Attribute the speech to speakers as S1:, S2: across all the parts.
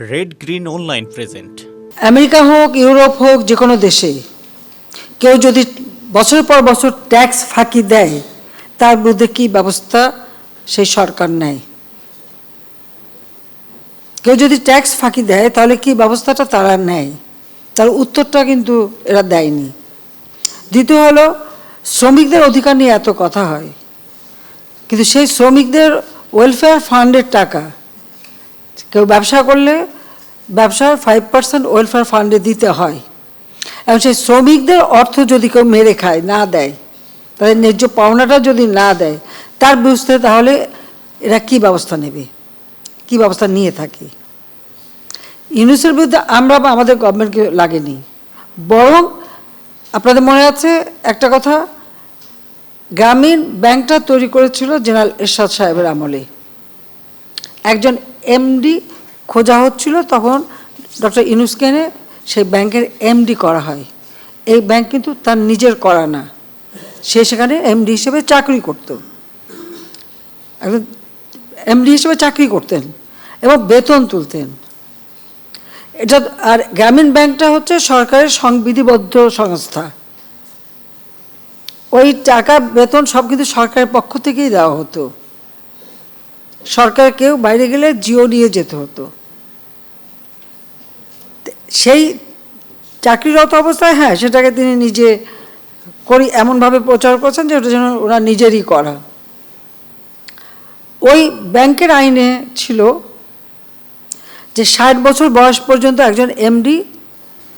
S1: Red green online present
S2: America হোক, Europe হোক যে কোনো দেশে, কেউ যদি বছর পর বছর ট্যাক্স ফাঁকি দেয়, তার বিরুদ্ধে কী ব্যবস্থা সেই সরকার নেয়? কেউ যদি ট্যাক্স ফাঁকি দেয়, তাহলে কি ব্যবস্থাটা তারা নেয়? তার উত্তরটা কিন্তু এরা দেয়নি। দ্বিতীয় হলো, শ্রমিকদের অধিকার নিয়ে এত কথা হয়। কিন্তু সেই শ্রমিকদের ওয়েলফেয়ার ফান্ডের টাকা কেউ ব্যবসা করলে ব্যবসার ফাইভ পার্সেন্ট ওয়েলফেয়ার ফান্ডে দিতে হয়। এবং সেই শ্রমিকদের অর্থ যদি কেউ মেরে খায়, না দেয়, তাদের ন্যায্য পাওনাটা যদি না দেয়, তার বিরুদ্ধে তাহলে এরা কি ব্যবস্থা নেবে? কি ব্যবস্থা নিয়ে থাকে? ইউনুসের বিরুদ্ধে আমরা বা আমাদের গভর্নমেন্টকে লাগেনি। বরং আপনাদের মনে আছে একটা কথা, গ্রামীণ ব্যাংকটা তৈরি করেছিল জেনারেল এরশাদ সাহেবের আমলে। একজন এমডি খোঁজা হচ্ছিল তখন ডক্টর ইনুসকে এনে সেই ব্যাংকের এমডি করা হয়। এই ব্যাংক কিন্তু তার নিজের করা না। সে সেখানে এমডি হিসেবে চাকরি করত। একজন এমডি হিসেবে চাকরি করতেন এবং বেতন তুলতেন। এটা আর গ্রামীণ ব্যাংকটা হচ্ছে সরকারের সংবিধিবদ্ধ সংস্থা। ওই টাকা, বেতন সব কিন্তু সরকারের পক্ষ থেকেই দেওয়া হতো। সরকার কেউ বাইরে গেলে জিও নিয়ে যেতে হতো। সেই চাকরিরত অবস্থায় হ্যাঁ সেটাকে তিনি নিজে করি, এমনভাবে প্রচার করছেন যে ওটা যেন ওরা নিজেরই করা। ওই ব্যাংকের আইনে ছিল যে ষাট বছর বয়স পর্যন্ত একজন এমডি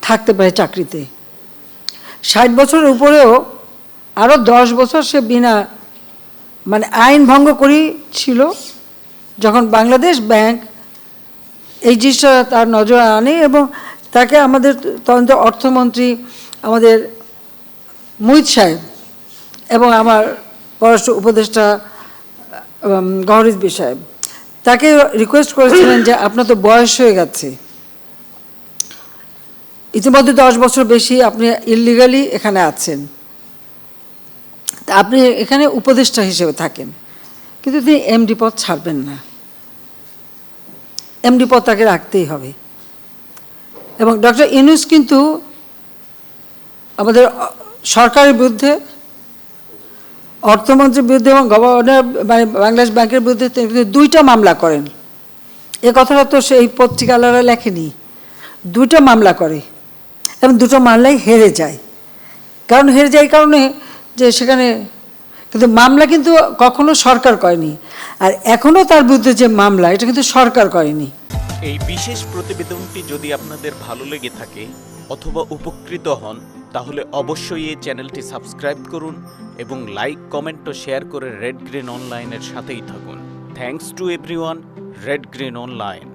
S2: থাকতে পারে চাকরিতে। ষাট বছরের উপরেও আরও দশ বছর সে বিনা মানে আইন ভঙ্গ করেই ছিল যখন বাংলাদেশ ব্যাংক এই জিনিসটা তার নজরে আনে এবং তাকে আমাদের তদন্ত অর্থমন্ত্রী আমাদের মুহিত সাহেব এবং আমার পররাষ্ট্র উপদেষ্টা গহরিজবি সাহেব, তাকে রিকোয়েস্ট করেছিলেন যে আপনার তো বয়স হয়ে গেছে। ইতিমধ্যে দশ বছর বেশি আপনি ইলিগালি এখানে আছেন। আপনি এখানে উপদেষ্টা হিসেবে থাকেন। কিন্তু তিনি এমডি পদ ছাড়বেন না। এমডি পদ তাকে রাখতেই হবে। এবং ডক্টর ইনুস কিন্তু আমাদের সরকারের বিরুদ্ধে, অর্থমন্ত্রীর বিরুদ্ধে এবং গভর্নর মানে বাংলাদেশ ব্যাংকের বিরুদ্ধে তিনি দুইটা মামলা করেন। এ কথাটা তো সেই পত্রিকালারা লেখেনি। দুইটা মামলা করে এবং দুটো মামলাই হেরে যায়। কারণ হেরে যায় কারণে যে সেখানে কিন্তু মামলা কিন্তু কখনো সরকার করেনি। আর এখনও তার বিরুদ্ধে যে মামলা, এটা কিন্তু সরকার করেনি।
S1: এই বিশেষ প্রতিবেদনটি যদি আপনাদের ভালো লেগে থাকে অথবা উপকৃত হন, তাহলে অবশ্যই এই চ্যানেলটি সাবস্ক্রাইব করুন এবং লাইক, কমেন্ট ও শেয়ার করে রেড গ্রিন অনলাইনের সাথেই থাকুন। Thanks to everyone red green online